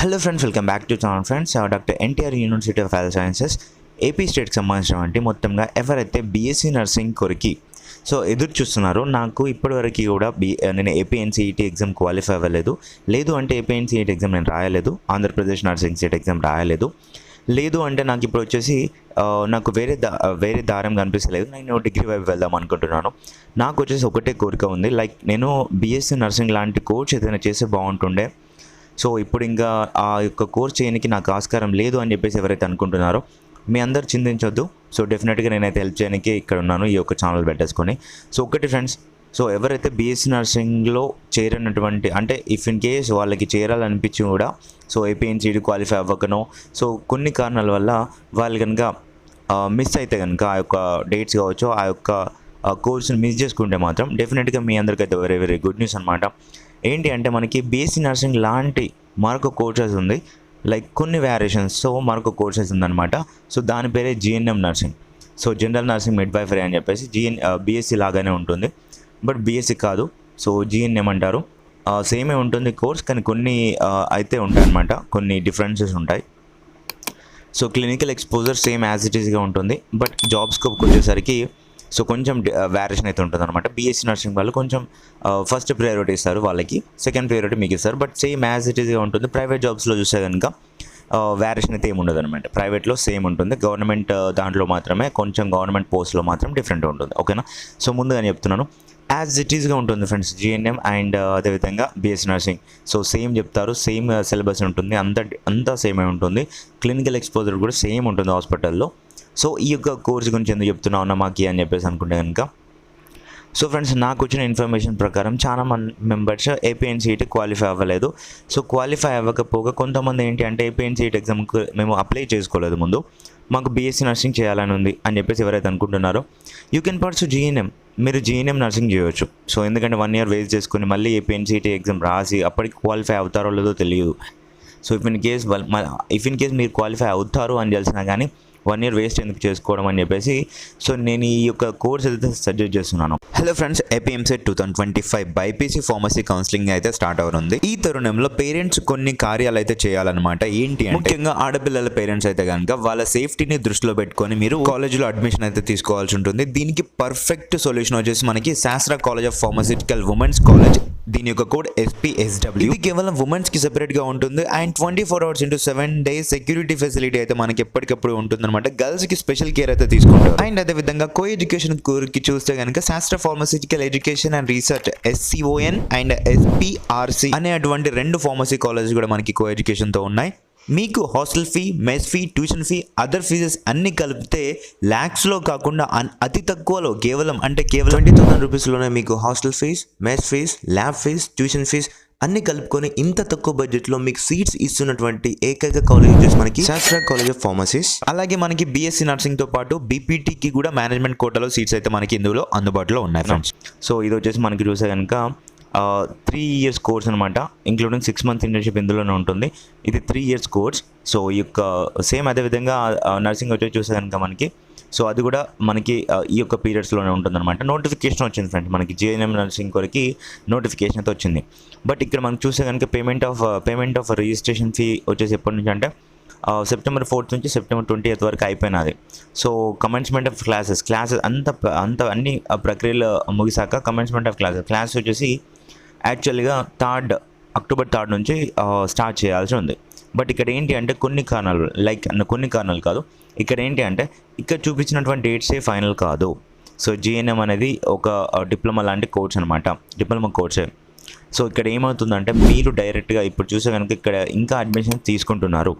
Hello friends welcome back to channel friends. Doctor NTR university of health sciences AP స్టేట్కి సంబంధించినటువంటి మొత్తంగా ఎవరైతే BSc nursing కొరికి so ఎదురు చూస్తున్నారు నాకు ఇప్పటివరకు కూడా బీ నేను ఏపీఎన్సీఈటీ ఎగ్జామ్ క్వాలిఫై అవ్వలేదు. లేదు అంటే ఏపీఎన్సీఈటీ ఎగ్జామ్ నేను రాయలేదు ఆంధ్రప్రదేశ్ నర్సింగ్ సీట్ ఎగ్జామ్ రాయలేదు. లేదు అంటే నాకు ఇప్పుడు వచ్చేసి నాకు వేరే దా వేరే దారం కనిపిస్తలేదు. నేను డిగ్రీ వైపు వెళ్దాం అనుకుంటున్నాను. నాకు వచ్చేసి ఒకటే కోరిక ఉంది. లైక్ నేను బీఎస్సీ నర్సింగ్ లాంటి కోర్స్ ఏదైనా చేస్తే బాగుంటుండే. సో ఇప్పుడు ఇంకా ఆ యొక్క కోర్స్ చేయడానికి నాకు ఆస్కారం లేదు అని చెప్పేసి ఎవరైతే అనుకుంటున్నారో మీ అందరు చింతించొద్దు. సో డెఫినెట్గా నేనైతే హెల్ప్ చేయడానికి ఇక్కడ ఉన్నాను ఈ యొక్క ఛానల్ పెట్టేసుకొని. సో ఒకటి ఫ్రెండ్స్ సో ఎవరైతే బీఎస్సీ నర్సింగ్లో చేరినటువంటి అంటే ఇఫ్ ఇన్ కేస్ వాళ్ళకి చేరాలనిపించి కూడా సో ఏపీఎన్సీడీ క్వాలిఫై అవ్వకనో సో కొన్ని కారణాల వల్ల వాళ్ళు కనుక మిస్ అయితే కనుక ఆ యొక్క డేట్స్ కావచ్చు ఆ యొక్క కోర్స్ని మిస్ చేసుకుంటే మాత్రం డెఫినెట్గా మీ అందరికైతే వెరీ వెరీ గుడ్ న్యూస్ అనమాట ఏంటి అంటే మనకి బీఎస్సీ నర్సింగ్ లాంటి మరొక కోర్సెస్ ఉంది. లైక్ కొన్ని వేరియేషన్స్తో మరొక కోర్సెస్ ఉందన్నమాట. సో దాని పేరే GNM nursing so general nursing midwifery అని చెప్పేసి జిఎన్ బీఎస్సీ uh, లాగానే ఉంటుంది. బట్ బీఎస్సీ కాదు. సో జిఎన్ఎం అంటారు. Uh, సేమే ఉంటుంది కోర్స్ కానీ కొన్ని uh, అయితే ఉంటాయి అన్నమాట కొన్ని డిఫరెన్సెస్ ఉంటాయి. So clinical exposure same as it ఈస్గా ఉంటుంది. బట్ జాబ్ స్కోప్కి వచ్చేసరికి సో కొంచెం వేరియేషన్ అయితే ఉంటుంది అనమాట బీఎస్సీ నర్సింగ్ వాళ్ళు కొంచెం ఫస్ట్ ప్రయారిటీ ఇస్తారు వాళ్ళకి సెకండ్ ప్రయారిటీ మీకు ఇస్తారు. బట్ సేమ్ యాజ్ ఇట్ ఈస్గా ఉంటుంది. ప్రైవేట్ జాబ్స్లో చూస్తే కనుక వేరియేషన్ అయితే ఏమి ఉండదు అనమాట ప్రైవేట్లో సేమ్ ఉంటుంది. గవర్నమెంట్ దాంట్లో మాత్రమే కొంచెం గవర్నమెంట్ పోస్ట్లో మాత్రం డిఫరెంట్ ఉంటుంది. ఓకేనా సో ముందుగా చెప్తున్నాను. యాజ్ ఇట్ ఈస్గా ఉంటుంది ఫ్రెండ్స్ జిఎన్ఎం అండ్ అదేవిధంగా బిఎస్సీ నర్సింగ్ సో సేమ్ చెప్తారు. సేమ్ సిలబస్ ఉంటుంది. అంత అంతా సేమే ఉంటుంది. క్లినికల్ ఎక్స్పోజర్ కూడా సేమ్ ఉంటుంది హాస్పిటల్లో సో ఈ యొక్క కోర్స్ గురించి ఎందుకు చెప్తున్నావు అన్న అని చెప్పేసి అనుకుంటే కనుక. సో ఫ్రెండ్స్ నాకు వచ్చిన ఇన్ఫర్మేషన్ ప్రకారం చాలా మంది మెంబర్స్ ఏపీఎన్సీఈటీ క్వాలిఫై అవ్వలేదు. సో క్వాలిఫై అవ్వకపోగా కొంతమంది ఏంటి అంటే ఏపీఎన్సీఈటీ ఎగ్జామ్కి మేము అప్లై చేసుకోలేదు ముందు. మాకు బీఎస్సీ నర్సింగ్ చేయాలని ఉంది అని చెప్పేసి ఎవరైతే అనుకుంటున్నారో యూ కెన్ పర్సు జీఎన్ఎం మీరు జీఎన్ఎం నర్సింగ్ చేయవచ్చు సో ఎందుకంటే వన్ ఇయర్ వేస్ట్ చేసుకుని మళ్ళీ ఏపీఎన్సీటీ ఎగ్జామ్ రాసి అప్పటికి క్వాలిఫై అవుతారో లేదో తెలియదు. So if in case if in case మీరు క్వాలిఫై అవుతారు అని తెలిసినా కానీ వన్ ఇయర్ వేస్ట్ ఎందుకు చేసుకోవడం అని చెప్పేసి సో నేను ఈ యొక్క కోర్స్ అయితే సజెస్ట్ చేస్తున్నాను. Hello friends APEAMCET two thousand twenty five BiPC pharmacy counselling అయితే స్టార్ట్ అవుతుంది ఈ తరుణంలో పేరెంట్స్ కొన్ని కార్యాలు అయితే చేయాలన్నమాట. ఏంటి ముఖ్యంగా ఆడపిల్లల పేరెంట్స్ అయితే కనుక వాళ్ళ సేఫ్టీని దృష్టిలో పెట్టుకొని మీరు కాలేజీలో అడ్మిషన్ అయితే తీసుకోవాల్సి ఉంటుంది. దీనికి పర్ఫెక్ట్ సొల్యూషన్ వచ్చేసి మనకి Sastra college of pharmaceutical women's college దీని యొక్క కోడ్ ఎస్పీఎస్డబ్ల్యూ ఇది కేవలం ఉమెన్స్కి సెపరేట్గా ఉంటుంది. And twenty four hours into seven days security facility అయితే మనకి ఎప్పటికప్పుడు ఉంటుంది అనమాట. గర్ల్స్కి స్పెషల్ కేర్ అయితే తీసుకుంటారు. అండ్ అదే విధంగా కో ఎడ్యుకేషన్కి చూస్తే కనుక Sastra pharmaceutical education and research SCON and SPRC అనే అటువంటి రెండు ఫార్మసీ కాలేజెస్ కూడా మనకి కో ఎడ్యుకేషన్తో ఉన్నాయి. మీకు hostel fee mess fee tuition fee other fees అన్ని కలిపితే ల్యాక్స్లో కాకుండా అతి తక్కువలో కేవలం అంటే కేవలం ట్వంటీ థౌసండ్ రూపీస్లోనే మీకు hostel fees mess fees lab fees tuition fees అన్ని కలుపుకొని ఇంత తక్కువ బడ్జెట్లో మీకు సీట్స్ ఇస్తున్నటువంటి ఏకైక కాలేజ్ వచ్చేసి మనకి శాస్త్ర కాలేజ్ ఆఫ్ ఫార్మసీస్ అలాగే మనకి బీఎస్సీ నర్సింగ్తో పాటు బీపీటీకి కూడా మేనేజ్మెంట్ కోటాలో సీట్స్ అయితే మనకి ఇందులో అందుబాటులో ఉన్నాయి ఫ్రెండ్స్ సో ఇది వచ్చేసి మనకి చూసే కనుక త్రీ ఇయర్స్ కోర్స్ అనమాట ఇంక్లూడింగ్ సిక్స్ మంత్ ఇంటర్న్షిప్ ఇందులోనే ఉంటుంది. ఇది త్రీ ఇయర్స్ కోర్స్ సో ఈ యొక్క సేమ్ అదేవిధంగా నర్సింగ్ వచ్చేసి చూస్తే కనుక మనకి సో అది కూడా మనకి ఈ యొక్క పీరియడ్స్లోనే ఉంటుందన్నమాట. నోటిఫికేషన్ వచ్చింది ఫ్రెండ్ మనకి జేఎన్ఎం నర్సింగ్ కొరకి నోటిఫికేషన్ అయితే వచ్చింది. బట్ ఇక్కడ మనం చూసే కనుక payment of payment of registration fee వచ్చేసి ఎప్పటి నుంచి అంటే సెప్టెంబర్ ఫోర్త్ నుంచి సెప్టెంబర్ ట్వంటీ ఎయిత్ వరకు అయిపోయినది. So commencement of classes classes అంత అంత అన్ని ఆ ప్రక్రియలు ముగిసాక కమెన్స్మెంట్ ఆఫ్ క్లాసెస్ క్లాస్ వచ్చేసి యాక్చువల్గా థర్డ్ అక్టోబర్ థర్డ్ నుంచి స్టార్ట్ చేయాల్సి ఉంది. బట్ ఇక్కడ ఏంటి అంటే కొన్ని కారణాలు లైక్ కొన్ని కారణాలు కాదు. ఇక్కడ ఏంటి అంటే ఇక్కడ చూపించినటువంటి డేట్సే ఫైనల్ కాదు. సో జిఎన్ఎం అనేది ఒక డిప్లొమా లాంటి కోర్స్ అనమాట డిప్లొమా కోర్సే సో ఇక్కడ ఏమవుతుందంటే మీరు డైరెక్ట్గా ఇప్పుడు చూసే కనుక ఇక్కడ ఇంకా అడ్మిషన్ తీసుకుంటున్నారు.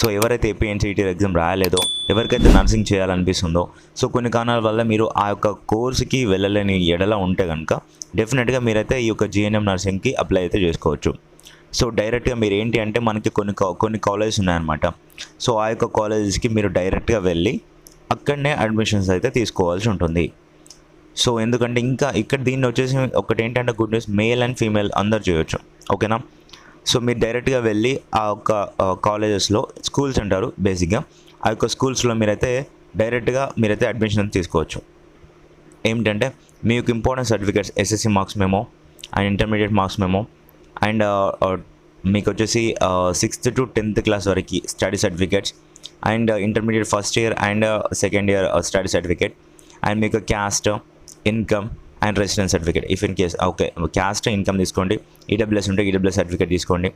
సో ఎవరైతే ఏపీఎన్సీటీ ఎగ్జామ్ రాయలేదో ఎవరికైతే నర్సింగ్ చేయాలనిపిస్తుందో సో కొన్ని కారణాల వల్ల మీరు ఆ యొక్క కోర్సుకి వెళ్ళలేని ఎడల ఉంటే కనుక డెఫినెట్గా మీరైతే ఈ యొక్క జిఎన్ఎం నర్సింగ్కి అప్లై అయితే చేసుకోవచ్చు. సో డైరెక్ట్గా మీరు ఏంటి అంటే మనకి కొన్ని కొన్ని కాలేజెస్ ఉన్నాయన్నమాట. సో ఆ యొక్క కాలేజెస్కి మీరు డైరెక్ట్గా వెళ్ళి అక్కడనే అడ్మిషన్స్ అయితే తీసుకోవాల్సి ఉంటుంది. సో ఎందుకంటే ఇంకా ఇక్కడ దీన్ని వచ్చేసి ఒకటి ఏంటంటే good news male and female అందరు చేయొచ్చు. ఓకేనా? సో మీరు డైరెక్ట్గా వెళ్ళి ఆ యొక్క కాలేజెస్లో స్కూల్స్ అంటారు బేసిక్గా. ఆ యొక్క స్కూల్స్లో మీరైతే డైరెక్ట్గా మీరైతే అడ్మిషన్ తీసుకోవచ్చు. ఏమిటంటే మీకు important certificates SSC marks memo and intermediate marks memo and మీకు వచ్చేసి సిక్స్త్ టు టెన్త్ క్లాస్ వరకు study certificates and intermediate first year and second year study certificate and మీకు caste income and residence certificate if in case okay caste income తీసుకోండి. EWS ఉంటే EWS certificate తీసుకోండి.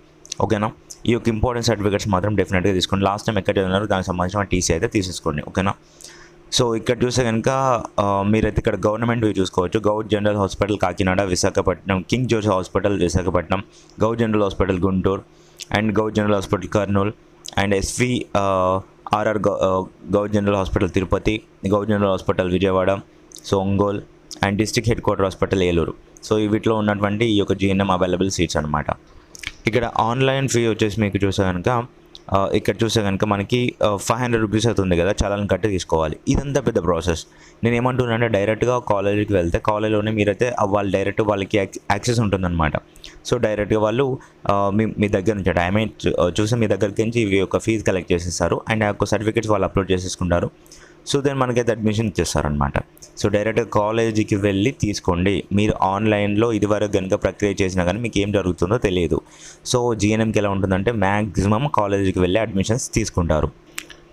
ఓకేనా? ఈ యొక్క ఇంపార్టెంట్ సర్టిఫికేట్స్ మాత్రం డెఫినెట్గా తీసుకోండి. లాస్ట్ టైం ఎక్కడ ఉన్నారో దానికి సంబంధించిన టీసీ అయితే తీసేసుకోండి. ఓకేనా? సో ఇక్కడ చూస్తే కనుక మీరైతే ఇక్కడ గవర్నమెంట్ చూసుకోవచ్చు. Govt general hospital Kakinada Visakhapatnam King George hospital Visakhapatnam govt general hospital Guntur and govt general hospital Kurnool and SV RR govt general hospital Tirupati govt general hospital Vijayawada so Ongole and district headquarter hospital Eluru. So వీటిలో ఉన్నటువంటి ఈ యొక్క GNM available seats అనమాట ఇక్కడ online fee వచ్చేసి మీకు చూసా కనుక ఇక్కడ చూస్తే కనుక మనకి ఫైవ్ హండ్రెడ్ రూపీస్ అవుతుంది కదా చలాన్ కట్టి తీసుకోవాలి. ఇదంతా పెద్ద ప్రాసెస్ నేను ఏమంటున్నానంటే డైరెక్ట్గా కాలేజీకి వెళ్తే కాలేజీలోనే మీరైతే వాళ్ళు డైరెక్ట్ వాళ్ళకి యాక్సెస్ ఉంటుందన్నమాట. సో డైరెక్ట్గా వాళ్ళు మీ మీ దగ్గర నుంచి ఐ మీన్ చూసి మీ దగ్గరికి నుంచి ఇవి యొక్క ఫీజు కలెక్ట్ చేసేస్తారు. అండ్ ఆ యొక్క సర్టిఫికేట్స్ వాళ్ళు అప్లోడ్ చేసేసుకుంటారు. సో దెన్ మనకైతే అడ్మిషన్ ఇచ్చేస్తారనమాట సో డైరెక్ట్గా కాలేజీకి వెళ్ళి తీసుకోండి. మీరు ఆన్లైన్లో ఇదివరకు కనుక ప్రక్రియ చేసినా కానీ మీకు ఏం జరుగుతుందో తెలియదు. సో జిఎన్ఎంకి ఎలా ఉంటుందంటే మ్యాక్సిమం కాలేజీకి వెళ్ళి అడ్మిషన్స్ తీసుకుంటారు.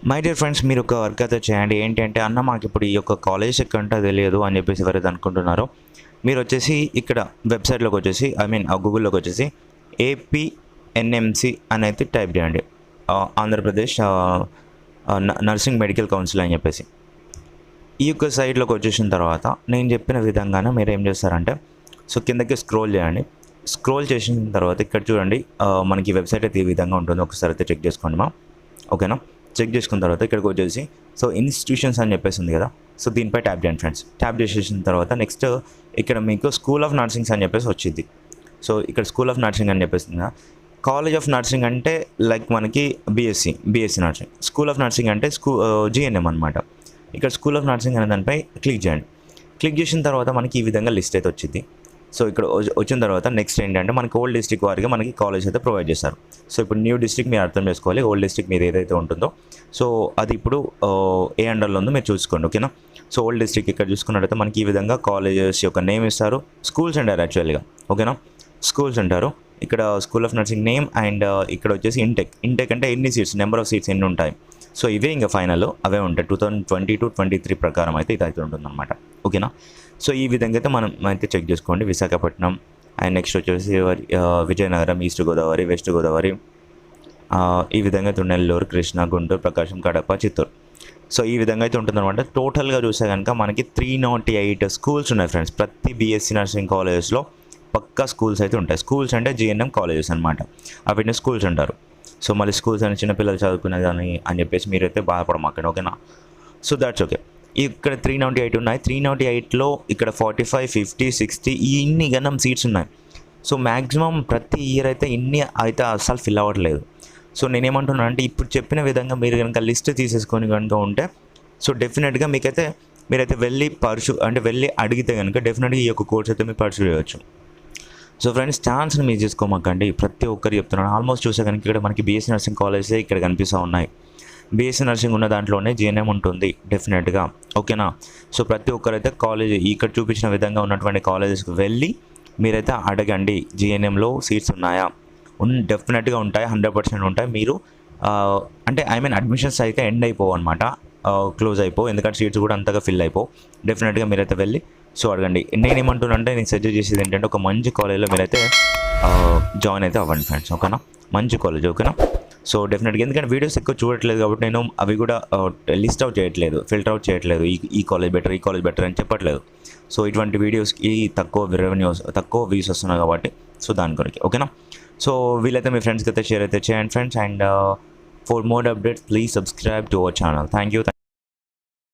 మై డియర్ ఫ్రెండ్స్ మీరు ఒక వర్క్ అయితే చేయండి. ఏంటంటే అన్న మాకు ఇప్పుడు ఈ యొక్క కాలేజ్ ఎక్కడంటే తెలియదు అని చెప్పేసి ఎవరైతే అనుకుంటున్నారో మీరు వచ్చేసి ఇక్కడ వెబ్సైట్లోకి వచ్చేసి ఐ మీన్ గూగుల్లోకి వచ్చేసి ఏపీఎన్ఎంసి అని అయితే టైప్ చేయండి. ఆంధ్రప్రదేశ్ నర్సింగ్ మెడికల్ కౌన్సిల్ అని చెప్పేసి. ఈ యొక్క సైట్లోకి వచ్చేసిన తర్వాత నేను చెప్పిన విధంగానే మీరు ఏం చేస్తారంటే సో కిందకి స్క్రోల్ చేయండి. స్క్రోల్ చేసిన తర్వాత ఇక్కడ చూడండి మనకి వెబ్సైట్ అయితే ఈ విధంగా ఉంటుంది. ఒకసారి అయితే చెక్ చేసుకోండి మా. ఓకేనా? చెక్ చేసుకున్న తర్వాత ఇక్కడికి వచ్చేసి సో ఇన్స్టిట్యూషన్స్ అని చెప్పేసి ఉంది కదా సో దీనిపై ట్యాప్ చేయండి ఫ్రెండ్స్. ట్యాప్ చేసేసిన తర్వాత నెక్స్ట్ ఇక్కడ మీకు స్కూల్ ఆఫ్ నర్సింగ్స్ అని చెప్పేసి వచ్చింది. సో ఇక్కడ స్కూల్ ఆఫ్ నర్సింగ్ అని చెప్పేసి కాలేజ్ ఆఫ్ నర్సింగ్ అంటే లైక్ మనకి BSc BSc nursing school of nursing అంటే స్కూ జిఎన్ఎం అనమాట ఇక్కడ స్కూల్ ఆఫ్ నర్సింగ్ అనే దానిపై క్లిక్ చేయండి. క్లిక్ చేసిన తర్వాత మనకి ఈ విధంగా లిస్ట్ అయితే వచ్చింది సో ఇక్కడ వచ్చి- వచ్చిన తర్వాత నెక్స్ట్ ఏంటంటే మనకి ఓల్డ్ డిస్ట్రిక్ట్ వారికి మనకి కాలేజ్ అయితే ప్రొవైడ్ చేస్తారు. సో ఇప్పుడు న్యూ డిస్ట్రిక్ట్ మీరు అర్థం చేసుకోవాలి ఓల్డ్ డిస్ట్రిక్ట్ మీరు ఏదైతే ఉంటుందో. సో అది ఇప్పుడు ఏ అండర్లో ఉందో మీరు చూసుకోండి ఓకేనా సో ఓల్డ్ డిస్ట్రిక్ట్ ఇక్కడ చూసుకున్నట్టయితే మనకి ఈ విధంగా కాలేజెస్ యొక్క నేమ్ ఇస్తారు. స్కూల్స్ అంటారు యాక్చువల్గా ఓకేనా స్కూల్స్ అంటారు ఇక్కడ school of nursing name and ఇక్కడ వచ్చేసి ఇంటెక్ ఇంటెక్ అంటే ఎన్ని సీట్స్ నెంబర్ ఆఫ్ సీట్స్ ఎన్ని ఉంటాయి? సో ఇవే ఇంకా ఫైనల్ అవే ఉంటాయి. Two thousand twenty two twenty three ప్రకారం అయితే ఇది అయితే ఉంటుందన్నమాట ఓకేనా సో ఈ విధంగా అయితే మనం అయితే చెక్ చేసుకోండి. విశాఖపట్నం అండ్ నెక్స్ట్ వచ్చేసి uh, Vizianagaram east Godavari west Godavari ఈ విధంగా అయితే నెల్లూరు కృష్ణ గుంటూరు ప్రకాశం కడప చిత్తూరు. సో ఈ విధంగా అయితే ఉంటుందన్నమాట. టోటల్గా చూస్తే కనుక మనకి త్రీ నాట్ ఎయిట్ స్కూల్స్ ఉన్నాయి ఫ్రెండ్స్ ప్రతి బీఎస్సీ నర్సింగ్ కాలేజెస్లో పక్కా స్కూల్స్ అయితే ఉంటాయి. స్కూల్స్ అంటే జిఎన్ఎం కాలేజెస్ అనమాట అవిటిని స్కూల్స్ అంటారు. సో మళ్ళీ స్కూల్స్ అని చిన్నపిల్లలు చదువుకునేదని అని చెప్పేసి మీరైతే బాధపడమాకండి ఓకేనా? సో దాట్స్ ఓకే ఇక్కడ త్రీ నైంటీ ఎయిట్ ఉన్నాయి. త్రీ నైంటీ ఎయిట్లో ఇక్కడ ఫార్టీ ఫైవ్ ఫిఫ్టీ సిక్స్టీ ఇన్ని గనం సీట్స్ ఉన్నాయి. సో మ్యాక్సిమం ప్రతి ఇయర్ అయితే ఇన్ని అయితే అస్సలు ఫిల్ అవ్వట్లేదు. సో నేనేమంటున్నాను అంటే ఇప్పుడు చెప్పిన విధంగా మీరు కనుక లిస్ట్ తీసేసుకొని కనుక ఉంటే సో డెఫినెట్గా మీకైతే మీరైతే వెళ్ళి పర్సు అంటే వెళ్ళి అడిగితే కనుక డెఫినెట్గా ఈ యొక్క కోర్స్ అయితే మీరు పర్సు చేయవచ్చు సో ఫ్రెండ్స్ ఛాన్స్ని మీరు చేసుకోమాకండి ప్రతి ఒక్కరు చెప్తున్నాను. ఆల్మోస్ట్ చూసే కనుక ఇక్కడ మనకి బీఎస్సీ నర్సింగ్ కాలేజే ఇక్కడ కనిపిస్తూ ఉన్నాయి. బీఎస్సీ నర్సింగ్ ఉన్న దాంట్లోనే జీఎన్ఎం ఉంటుంది డెఫినెట్గా. ఓకేనా? సో ప్రతి ఒక్కరైతే కాలేజ్ ఇక్కడ చూపించిన విధంగా ఉన్నటువంటి కాలేజెస్కి వెళ్ళి మీరైతే అడగండి జీఎన్ఎంలో సీట్స్ ఉన్నాయా? ఉన్ డెఫినెట్గా ఉంటాయి? హండ్రెడ్ పర్సెంట్ ఉంటాయి? మీరు అంటే ఐ మీన్ అడ్మిషన్స్ అయితే ఎండ్ అయిపోవు అనమాట క్లోజ్ అయిపోవు. ఎందుకంటే సీట్స్ కూడా అంతగా ఫిల్ అయిపో డెఫినెట్గా మీరైతే వెళ్ళి సో అడగండి నేను నేను సజెస్ట్ చేసేది ఏంటంటే ఒక మంచి కాలేజ్లో మీరైతే జాయిన్ అయితే అవ్వండి ఫ్రెండ్స్ ఓకేనా? మంచి కాలేజ్ ఓకేనా? సో డెఫినెట్గా ఎందుకంటే వీడియోస్ ఎక్కువ చూడట్లేదు కాబట్టి నేను అవి కూడా లిస్ట్ అవుట్ చేయట్లేదు ఫిల్టర్ అవుట్ చేయట్లేదు ఈ ఈ కాలేజ్ బెటర్ ఈ కాలేజ్ బెటర్ అని చెప్పట్లేదు. సో ఇటువంటి వీడియోస్కి తక్కువ రెవెన్యూస్ తక్కువ వ్యూస్ వస్తున్నాయి కాబట్టి సో దాని కొరకు ఓకేనా? సో వీలైతే మీ ఫ్రెండ్స్కి అయితే షేర్ అయితే చేయండి friends and for more updates please subscribe to our channel thank you